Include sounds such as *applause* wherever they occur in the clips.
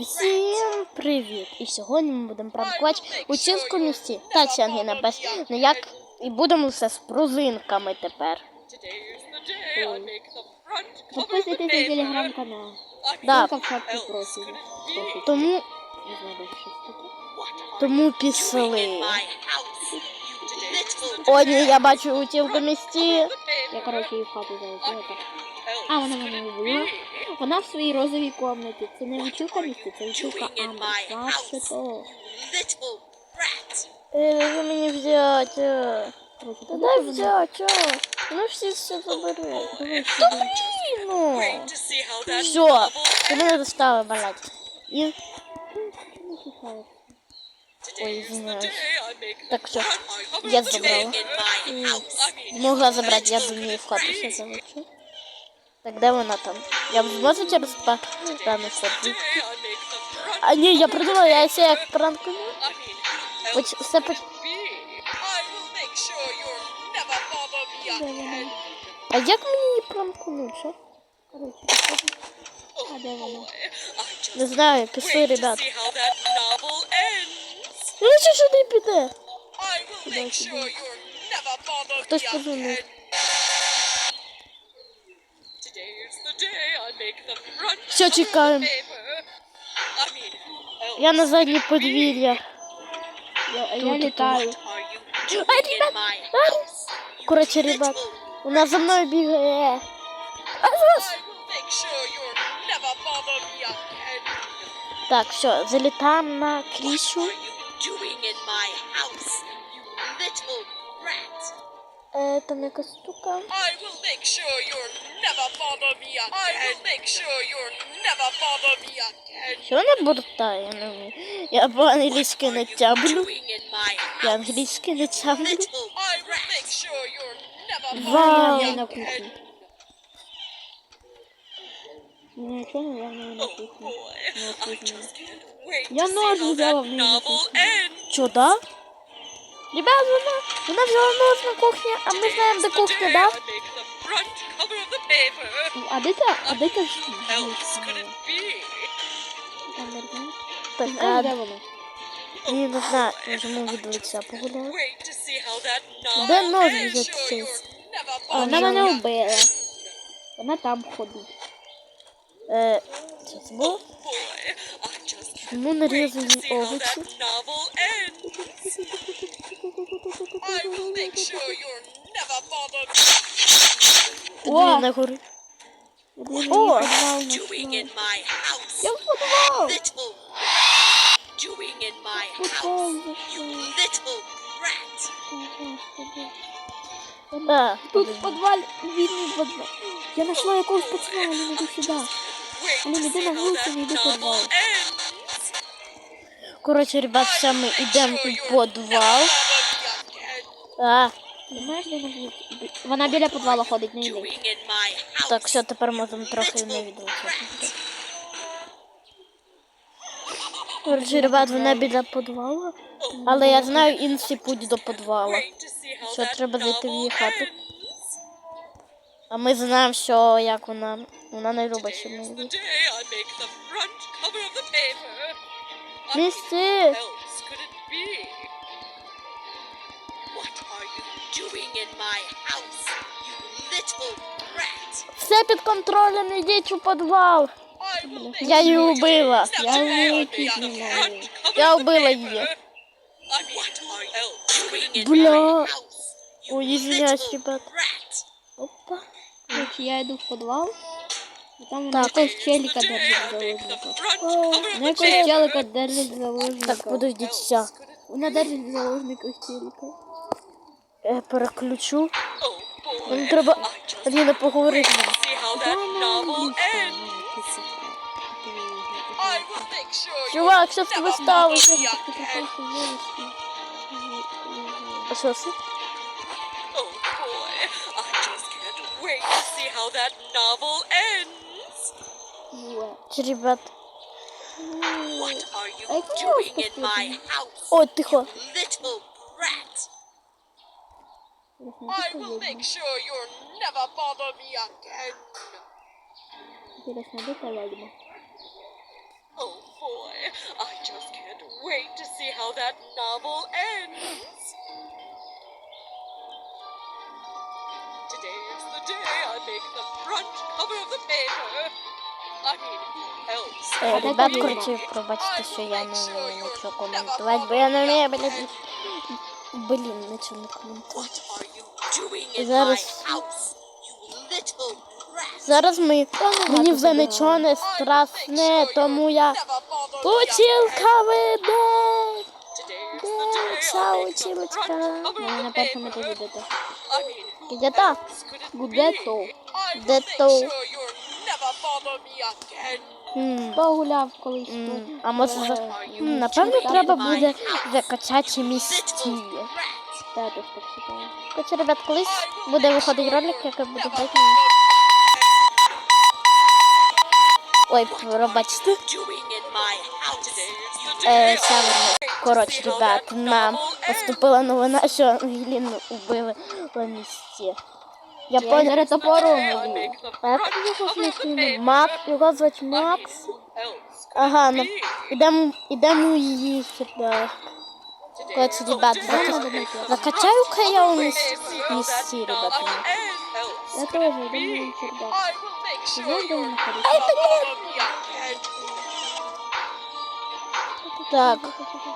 Всім привіт! І сьогодні ми будемо пранкувати у цілському місті та Чангіна без ніяк. І будемо все з пружинками тепер. Подписывайтесь на телеграм-канал. Да. Ссылка в шапке профиля. Тому, Не знаю даже, что это. тому пішли. О, ні, я бачу у цілкому місті. Я, короче, її в хату залетіла. так. А, вона мене вбила. Вона в своїй розовій комнаті. Це не училка місті, це училка Амбер. Ваше то. Е, ви мені взяти. е. Та дай взяти. Ну всі все забери. Та блін, ну. Все, ти мене достала, блядь. І... Ой, извиняюсь. Так, все, я забрала. Могла забрати, я думаю, в хату все залечу. Так де вона там? Я зможу через пару ходити? А ні, я придумала, я все як пранкую. Поч... Все поч... А як мені її пранкнути, що? Короче. А де вона? Не знаю, пішли, ребят. Ну, сюди піде? Хтось подзвонив. Все, чекаємо. Я на заднє подвір'я. Я, а я літаю. Ай, ребят. Коротше, ребят, вона за мною бігає. А, зараз. Так, все, залітаємо на крішу. Е, там якась штука. I will make sure you'll never bother me again. I will make sure you'll never bother me again. Що вона буртає? Я не вмію. Я по-англійськи не тяблю. Я англійськи не тяблю. I will make sure you'll never Вау. Я на кухні. Ну, що, наверное, на. На кухні. Я нож взяла в неї на кухні. Чо, да? Ребят, вона, вона взяла нож на кухні, а ми знаємо, де кухня, да? А де та, а де та ж? Так, А де вона? ні, не знаю, можемо від лиця погуляти. Wait to see how that Де нож взяти вона мене вбила. Вона там ходить. Е, що це було? Boy, I Чому нарізані овочі? Підвій на О! Я в doing in my house. You little brat. А, Тут в підвалі, вільний підвал. Я знайшла якогось пацана, він іди сюди. To іди на вулицю, that не йди коротше, ребят, все, ми йдемо у again. А, вона біля підвалу ходить, не house. так, все, тепер можемо трохи не відлучити. Коротше, ребят, вона біля підвалу. Але я знаю інший путь до how Що, треба зайти в її хату? А ми знаємо, що як вона. Вона не любить, щоб ми Today's the йдемо. day I make the front cover of the paper. I mean, Місці! else could it be? What are you doing in my house, you little brat? Все під контролем, йдіть у підвал. I will make Я її sure убила. today's the Я day I вилетіти make не the можу. front cover Я of the убила paper. її. I mean, what are you doing in Бля. my house, you Ой, извиняюсь, little ребят. brat? Опа. Короче, я йду в підвал. Там Так. так. якогось челіка держить of Ну якогось челіка держить заложника. Так, подождіть, все. Вона держить заложника челіка. Я переключу. Мені треба I just Аліна поговорити. Чувак, що never тобою bother сталося? А що це? Oh boy, I just can't wait to see how that novel ends. My looking. house, О, тихо. little brat? I will make sure you'll never bother me again. Интересно, де та ведьма? Oh I just can't wait to see how that novel ends. Today is the day I make the front cover of the paper. Е, Ребят, коротше, пробачте, що я не вмію нічого коментувати, бо я не вмію, блін. Блін, нічого не коментувати. Зараз-? Зараз ми мені вже нічого не страшне, тому я училка веде. The училочка? of на першому paper. етажі йдете. I mean, Погуляв колись тут. А може, за- м, напевно, треба буде закачати місті. Та, так. Короче, ребят, колись буде виходить ролик, який буде грати. Ой, пробачте. Е. Коротше, ребят, нам поступила новина, що Ангеліну убили в місті. Я Я понял. зараз топором the А як його paper. Мак, його звати Макс. Ага, ну, ідемо, ідемо її сюди. Коротше, ребят, закачаю-ка я у front міс- cover of the ребят. Я you'll він never знаходиться? bother me again. Так,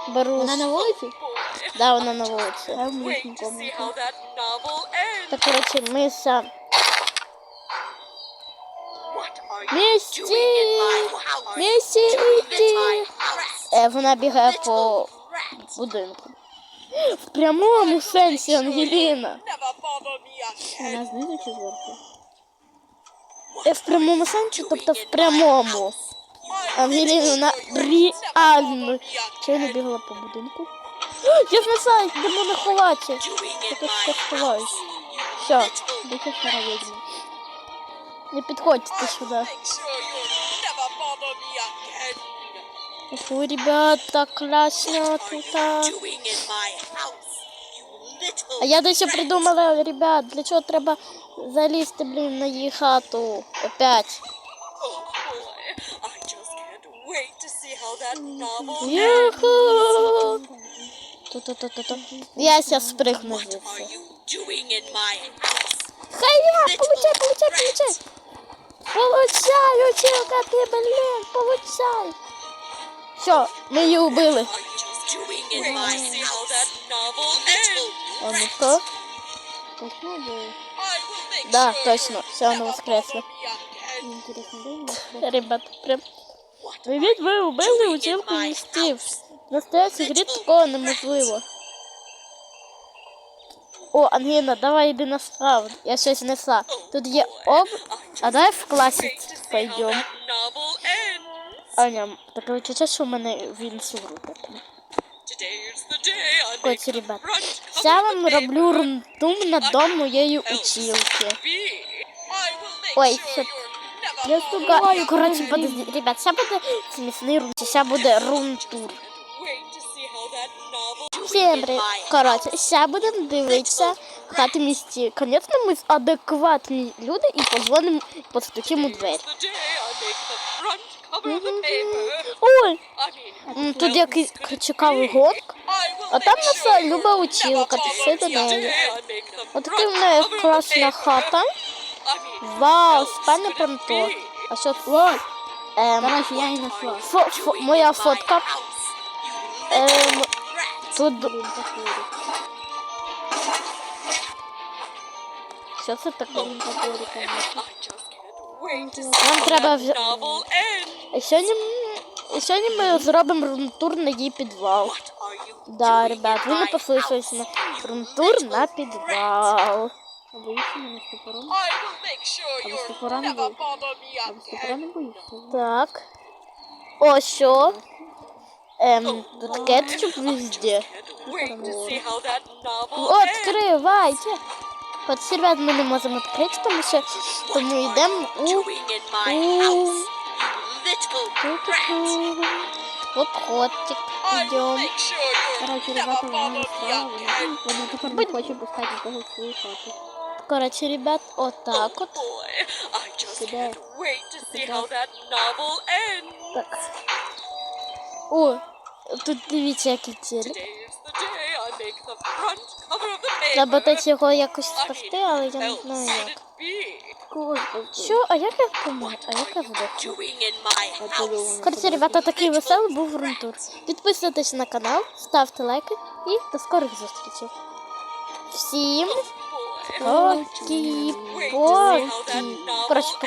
беру. Вона на вулиці? Да, вона на вулиці. Я в Wait мішній to see комнаті. how that novel ends. Так, коротше, ми са... What are you Місті! Місті, house? Е, вона бігає по будинку. В прямому сенсі, me. Вона знизу чи? Е, в прямому сенсі, тобто в прямому. Ангеліна, вона реально. Чого не бігала по будинку? *gasps* Я знаю, де мене ховати. Я тут ховаюсь. Все, ця стара відьма? не підходьте again. Фу, ребята, класно тут. А я дещо придумала, ребят, для чого треба залізти, блін, на її хату. Опять. Юху! Я сейчас спрыгну doing in my house? Хай я, получай, получай, получай. Получай, училка, ти, блін, получай. Все, ми її убили. I will make Да, точно, все, вона воскресла? Ребят, прям. What Привіт, ви убили училку містів. house? В настоящій грі такого неможливо. О, Ангіна, давай йди на справу. Я щось знесла. Тут є об... А давай в класі пойдем. Аня, таке відчуття, що в мене він Коротше, the ребят, я вам роблю румтум на дом моєї училки. Ой, never Я Коротше, again. подожди, ребят, це буде смісний рум, це буде рум-тур. Привіт. Коротше, зараз будемо дивитися хати місті. Звісно, ми адекватні люди і позвонимо, постучимо у двері. It's the day I make the front cover of the paper. Ой, тут якийсь цікавий гонк. А там you're люба училка, ти все до неї. Отака в неї класна хата. Вау, спальня прям то. А що тут? Ем, я її знайшла. фо, фо, моя фотка. Ем, тут... Що це таке? Нам треба. І Сьогодні, сьогодні ми зробимо румтур на її підвал. Да, ребят, ви не my послухались на little на підвал. А боїшся мене з топором? I will make sure А ви з you'll топорами never боїтесь? bother me А ви з топора не боїшся? Так. О, що? Ем, тут кетчуп везде. Can't wait to see how that novel О, ends. Відкривайте. От, ребят, ми не можемо відкрити, тому що тому йдемо у... Doing in my у- house, you little brat. Ту-ту-ту. От котик. I will Йдемо. make sure you'll Коротше, never ребята, вона bother не me справа. again. Вона тепер не хоче пускати нікого в свою хату. Коротше, ребят, отак Oh от. boy, I just Куди? can't wait to see Куди? how that novel ends. Так. О, тут дивіться, the paper. Треба десь його якось спасти, але я не знаю як. Що? А як я помер? А як я воно Коротше, ребята, такий веселий був рунтур. Підписуйтесь на канал, ставте лайки і до скорих зустрічей. Всім novel Коротше,